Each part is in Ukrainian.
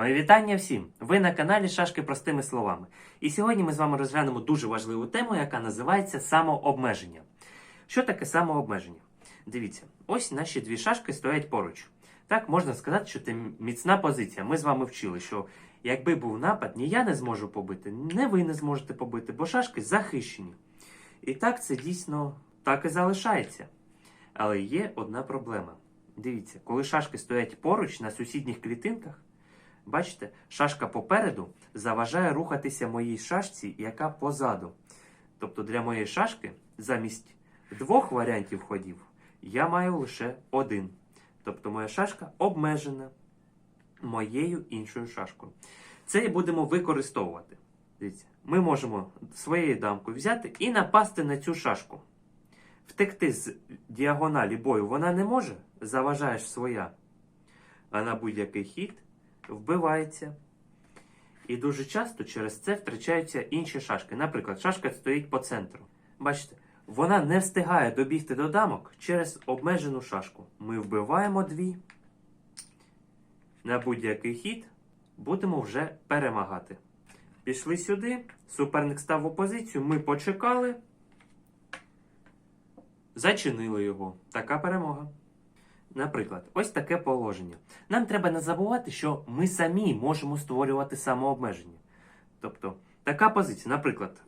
Мої вітання всім! Ви на каналі Шашки простими словами. І сьогодні ми з вами розглянемо дуже важливу тему, яка називається самообмеження. Що таке самообмеження? Дивіться, ось наші дві шашки стоять поруч. Так, можна сказати, що це міцна позиція. Ми з вами вчили, що якби був напад, ні я не зможу побити, не ви не зможете побити, бо шашки захищені. І так це дійсно так і залишається. Але є одна проблема. Дивіться, коли шашки стоять поруч на сусідніх клітинках, бачите, шашка попереду заважає рухатися моїй шашці, яка позаду. Тобто для моєї шашки замість двох варіантів ходів я маю лише один. Тобто моя шашка обмежена моєю іншою шашкою. Це і будемо використовувати. Дивіться, ми можемо своєю дамкою взяти і напасти на цю шашку. Втекти з діагоналі бою вона не може, заважаєш своя. А на будь-який хід вбивається. І дуже часто через це втрачаються інші шашки. Наприклад, шашка стоїть по центру. Бачите, вона не встигає добігти до дамок через обмежену шашку. Ми вбиваємо дві. На будь-який хід будемо вже перемагати. Пішли сюди, суперник став в опозицію, ми почекали. Зачинили його. Така перемога. Наприклад, ось таке положення. Нам треба не забувати, що ми самі можемо створювати самообмеження. Тобто, така позиція, наприклад,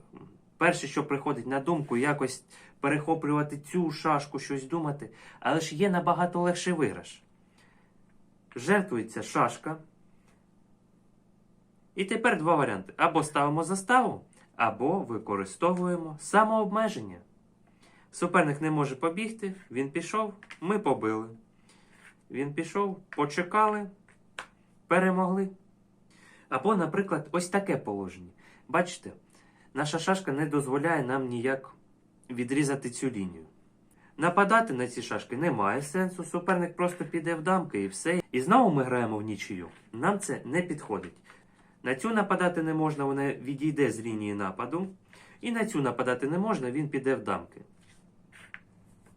перше, що приходить на думку, якось перехоплювати цю шашку, щось думати, але ж є набагато легший виграш. Жертвується шашка. І тепер два варіанти: або ставимо заставу, або використовуємо самообмеження. Суперник не може побігти, він пішов, ми побили. Він пішов, почекали, перемогли. Або, наприклад, ось таке положення. Бачите, наша шашка не дозволяє нам ніяк відрізати цю лінію. Нападати на ці шашки немає сенсу, суперник просто піде в дамки і все. І знову ми граємо в нічию. Нам це не підходить. На цю нападати не можна, вона відійде з лінії нападу. І на цю нападати не можна, він піде в дамки.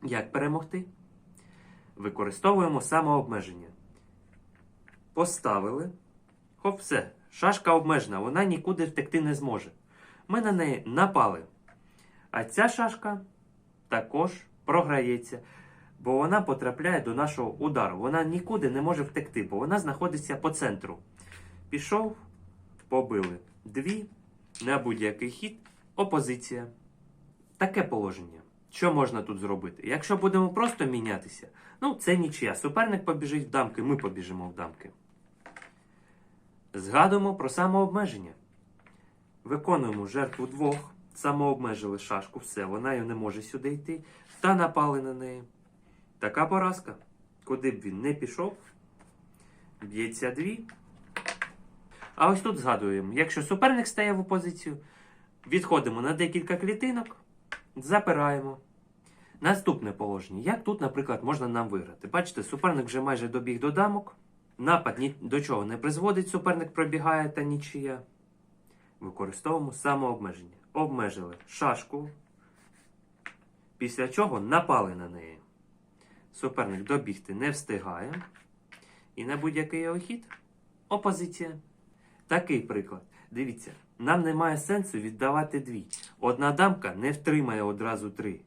Як перемогти? Використовуємо самообмеження. Поставили. Хоп, все. Шашка обмежена, вона нікуди втекти не зможе. Ми на неї напали. А ця шашка також програється, бо вона потрапляє до нашого удару. Вона нікуди не може втекти, бо вона знаходиться по центру. Пішов, побили. Дві. На будь-який хід. Опозиція. Таке положення. Що можна тут зробити? Якщо будемо просто мінятися, ну це нічия. Суперник побіжить в дамки, ми побіжимо в дамки. Згадуємо про самообмеження. Виконуємо жертву двох, самообмежили шашку, все, вона й не може сюди йти, та напали на неї. Така поразка. Куди б він не пішов, б'ється дві. А ось тут згадуємо, якщо суперник стає в опозицію, відходимо на декілька клітинок. Запираємо. Наступне положення. Як тут, наприклад, можна нам виграти? Бачите, суперник вже майже добіг до дамок. Напад ні до чого не призводить, суперник пробігає та нічия. Використовуємо самообмеження. Обмежили шашку, після чого напали на неї. Суперник добігти не встигає. І на будь-який його хід опозиція. Такий приклад. Дивіться, нам немає сенсу віддавати дві. Одна дамка не втримає одразу три,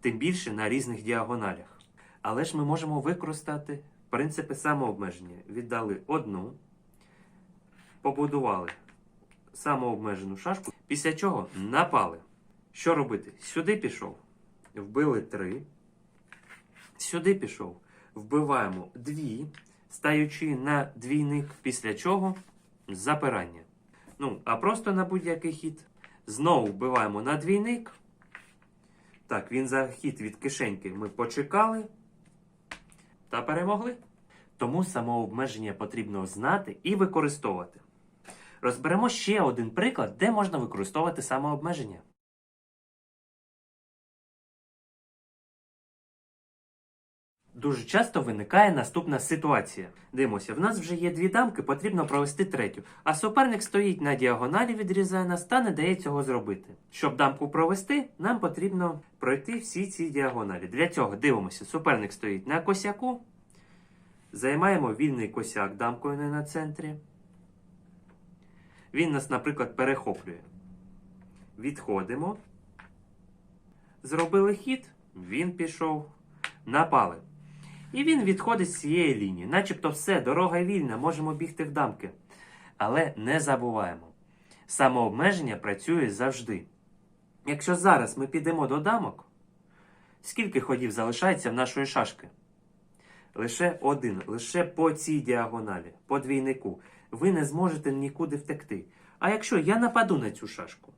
тим більше на різних діагоналях. Але ж ми можемо використати принципи самообмеження. Віддали одну, побудували самообмежену шашку, після чого напали. Що робити? Сюди пішов, вбили три. Сюди пішов, вбиваємо дві, стаючи на двійник, після чого запирання. Ну, а просто на будь-який хід. Знову вбиваємо на двійник. Так, він за хід від кишеньки ми почекали та перемогли. Тому самообмеження потрібно знати і використовувати. Розберемо ще один приклад, де можна використовувати самообмеження. Дуже часто виникає наступна ситуація. Дивимося, в нас вже є дві дамки, потрібно провести третю. А суперник стоїть на діагоналі, відрізає нас та не дає цього зробити. Щоб дамку провести, нам потрібно пройти всі ці діагоналі. Для цього дивимося, суперник стоїть на косяку. Займаємо вільний косяк дамкою не на центрі. Він нас, наприклад, перехоплює. Відходимо. Зробили хід, він пішов, напали. І він відходить з цієї лінії. Начебто все, дорога вільна, можемо бігти в дамки. Але не забуваємо. Самообмеження працює завжди. Якщо зараз ми підемо до дамок, скільки ходів залишається в нашої шашки? Лише один, лише по цій діагоналі, по двійнику. Ви не зможете нікуди втекти. А якщо я нападу на цю шашку,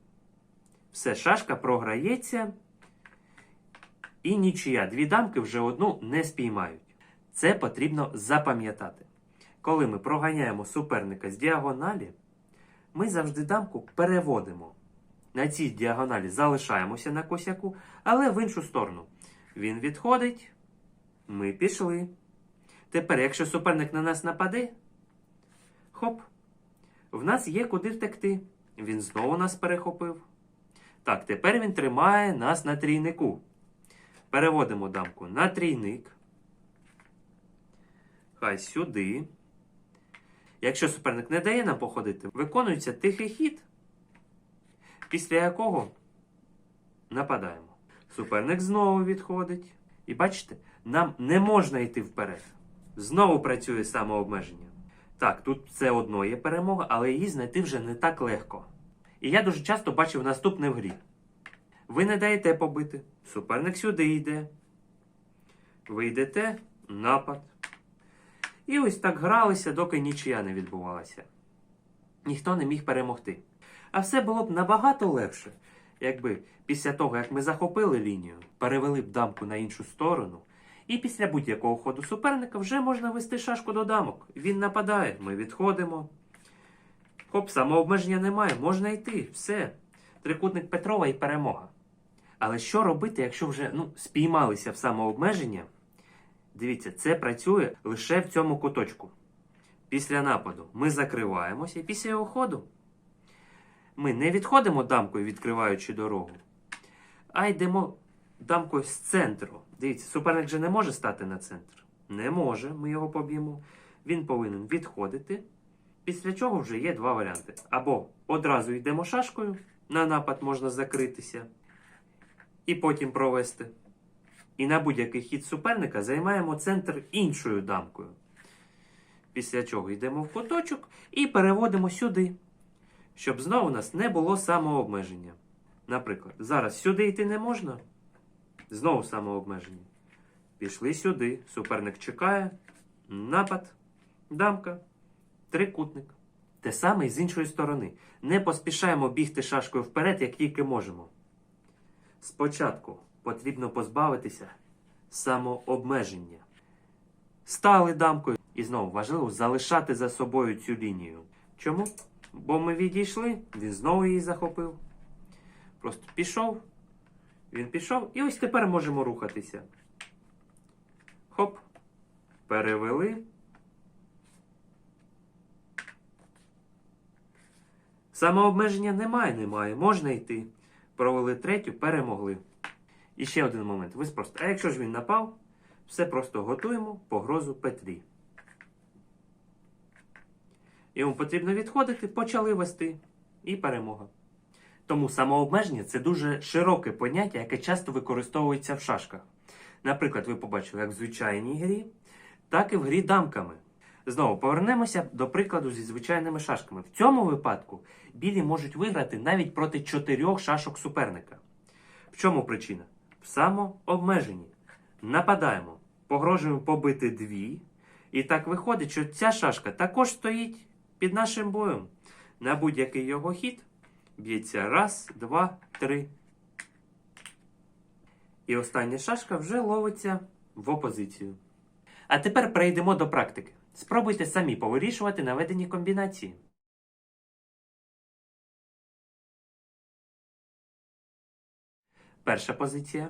все, шашка програється і нічия. Дві дамки вже одну не спіймають. Це потрібно запам'ятати. Коли ми проганяємо суперника з діагоналі, ми завжди дамку переводимо. На цій діагоналі залишаємося на косяку, але в іншу сторону. Він відходить, ми пішли. Тепер, якщо суперник на нас нападе, хоп, в нас є куди втекти. Він знову нас перехопив. Так, тепер він тримає нас на трійнику. Переводимо дамку на трійник. Хай сюди. Якщо суперник не дає нам походити, виконується тихий хід, після якого нападаємо. Суперник знову відходить. І бачите, нам не можна йти вперед. Знову працює самообмеження. Так, тут все одно є перемога, але її знайти вже не так легко. І я дуже часто бачив наступне в грі. Ви не даєте побити. Суперник сюди йде. Ви йдете напад. І ось так гралися, доки нічия не відбувалася. Ніхто не міг перемогти. А все було б набагато легше, якби після того, як ми захопили лінію, перевели б дамку на іншу сторону, і після будь-якого ходу суперника вже можна вести шашку до дамок. Він нападає, ми відходимо. Хоп, самообмеження немає, можна йти, все. Трикутник Петрова і перемога. Але що робити, якщо вже ну, спіймалися в самообмеження? Дивіться, це працює лише в цьому куточку. Після нападу ми закриваємося, і після його ходу ми не відходимо дамкою, відкриваючи дорогу, а йдемо дамкою з центру. Дивіться, суперник же не може стати на центр. Не може, ми його поб'ємо. Він повинен відходити. Після чого вже є два варіанти. Або одразу йдемо шашкою, на напад можна закритися і потім провести. І на будь-який хід суперника займаємо центр іншою дамкою. Після чого йдемо в куточок і переводимо сюди, щоб знову у нас не було самообмеження. Наприклад, зараз сюди йти не можна. Знову самообмеження. Пішли сюди. Суперник чекає. Напад, дамка, трикутник. Те саме і з іншої сторони. Не поспішаємо бігти шашкою вперед, як тільки можемо. Спочатку потрібно позбавитися самообмеження. Стали дамкою. І знову важливо залишати за собою цю лінію. Чому? Бо ми відійшли, він знову її захопив. Просто пішов, він пішов, і ось тепер можемо рухатися. Хоп. Перевели. Самообмеження немає, немає. Можна йти. Провели третю, перемогли. І ще один момент. Ви просто. А якщо ж він напав, все просто готуємо погрозу Петрі. Йому потрібно відходити, почали вести і перемога. Тому самообмеження це дуже широке поняття, яке часто використовується в шашках. Наприклад, ви побачили як в звичайній грі, так і в грі дамками. Знову повернемося до прикладу зі звичайними шашками. В цьому випадку білі можуть виграти навіть проти чотирьох шашок суперника. В чому причина? В самообмеженні. Нападаємо, погрожуємо побити дві. І так виходить, що ця шашка також стоїть під нашим боєм. На будь-який його хід б'ється раз, два, три. І остання шашка вже ловиться в опозицію. А тепер перейдемо до практики. Спробуйте самі повирішувати наведені комбінації. Перша позиція.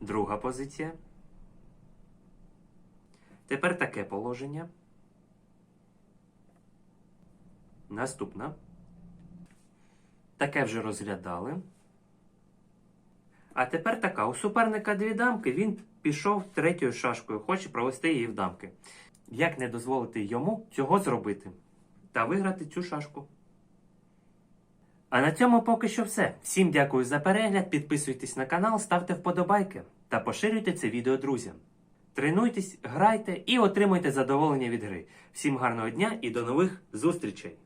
Друга позиція. Тепер таке положення. Наступна. Таке вже розглядали. А тепер така. У суперника дві дамки, він пішов третьою шашкою, хоче провести її в дамки. Як не дозволити йому цього зробити? та виграти цю шашку. А на цьому поки що все. Всім дякую за перегляд. Підписуйтесь на канал, ставте вподобайки та поширюйте це відео друзям. Тренуйтесь, грайте і отримуйте задоволення від гри. Всім гарного дня і до нових зустрічей!